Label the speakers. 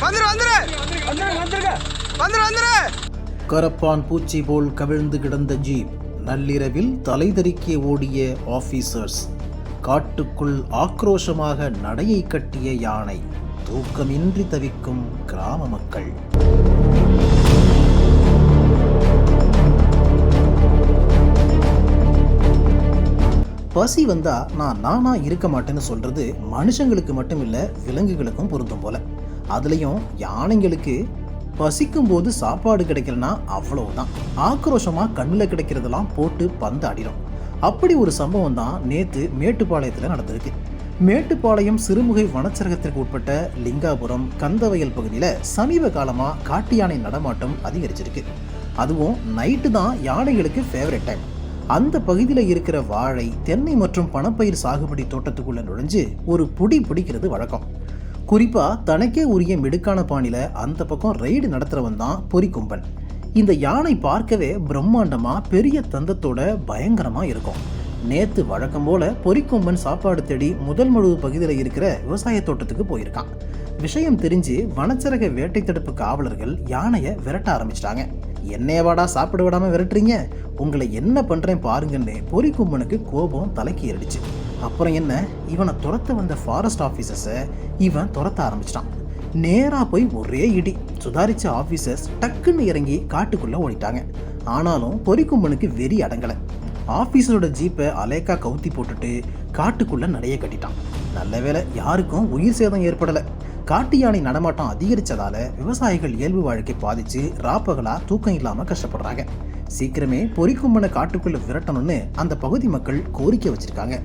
Speaker 1: வந்துரு வந்துரு. வந்துரு வந்துரு.
Speaker 2: கரப்பான் பூச்சி போல் கவிழ்ந்து கிடந்த ஜீப் நள்ளிரவில் தலைதெறிக்க ஓடிய ஆபீசர்ஸ் காட்டுக்குள் ஆக்ரோஷமாக நடையை கட்டிய யானை தூக்கமின்றி தவிக்கும் கிராம மக்கள். பசி வந்தால் நான் நானா இருக்க மாட்டேன்னு சொல்கிறது மனுஷங்களுக்கு மட்டும் இல்லை விலங்குகளுக்கும் பொருந்தும் போல். அதுலேயும் யானைங்களுக்கு பசிக்கும் போது சாப்பாடு கிடைக்கலனா அவ்வளவுதான். ஆக்ரோஷமாக கண்ணில் கிடைக்கிறதெல்லாம் போட்டு பந்தாடிடும் அப்படி ஒரு சம்பவம் தான் நேற்று மேட்டுப்பாளையத்தில் நடந்திருக்கு. மேட்டுப்பாளையம் சிறுமுகை வனச்சரகத்திற்கு உட்பட்ட லிங்காபுரம் கந்தவயல் பகுதியில் சமீப காலமாக காட்டு யானை நடமாட்டம் அதிகரிச்சிருக்கு. அதுவும் நைட்டு தான் யானைகளுக்கு ஃபேவரட் டைம் அந்த பகுதியில் இருக்கிற வாழை தென்னை மற்றும் பணப்பயிர் சாகுபடி தோட்டத்துக்குள்ளே நுழைஞ்சு ஒரு புடி பிடிக்கிறது வழக்கம். குறிப்பாக தனக்கே உரிய மிடுக்கான பாணியில் அந்த பக்கம் ரெய்டு நடத்துகிறவன் தான் பொறிக்கும்பன் இந்த யானை பார்க்கவே பிரம்மாண்டமாக பெரிய தந்தத்தோட பயங்கரமாக இருக்கும். நேத்து வழக்கம் போல பொறிக்கொம்பன் சாப்பாடு தேடி முதல் முழு பகுதியில் இருக்கிற விவசாய தோட்டத்துக்கு போயிருக்கான். விஷயம் தெரிஞ்சு வனச்சரக வேட்டை தடுப்பு காவலர்கள் யானையை விரட்ட ஆரம்பிச்சிட்டாங்க. என்னையவாடா சாப்பிட விடாமல் விரட்டுறீங்க? உங்களை என்ன பண்ணுறேன் பாருங்கன்னு பொறிக்கும்பனுக்கு கோபம் தலைக்கு ஏறிடுச்சு. அப்புறம் என்ன? இவனை துரத்த வந்த ஃபாரஸ்ட் ஆஃபீஸர்ஸை இவன் துரத்த ஆரம்பிச்சிட்டான். நேராக போய் ஒரே இடி. சுதாரித்த ஆஃபீஸர்ஸ் டக்குன்னு இறங்கி காட்டுக்குள்ளே ஓடிட்டாங்க. ஆனாலும் பொறிக்கும்பனுக்கு வெறி அடங்கலை. ஆஃபீஸரோட ஜீப்பை அலேக்கா கவுத்தி போட்டுட்டு காட்டுக்குள்ளே நடைய கட்டிட்டான். நல்ல வேளை யாருக்கும் உயிர் சேதம் ஏற்படலை. காட்டு யானை நடமாட்டம் அதிகரிச்சதால விவசாயிகள் இயல்பு வாழ்க்கை பாதிச்சு ராப்பகலா தூக்கம் இல்லாம கஷ்டப்படுறாங்க. சீக்கிரமே பொறிக்கும்பனை காட்டுக்குள்ள விரட்டணும்னு அந்த பகுதி மக்கள் கோரிக்கை வச்சிருக்காங்க.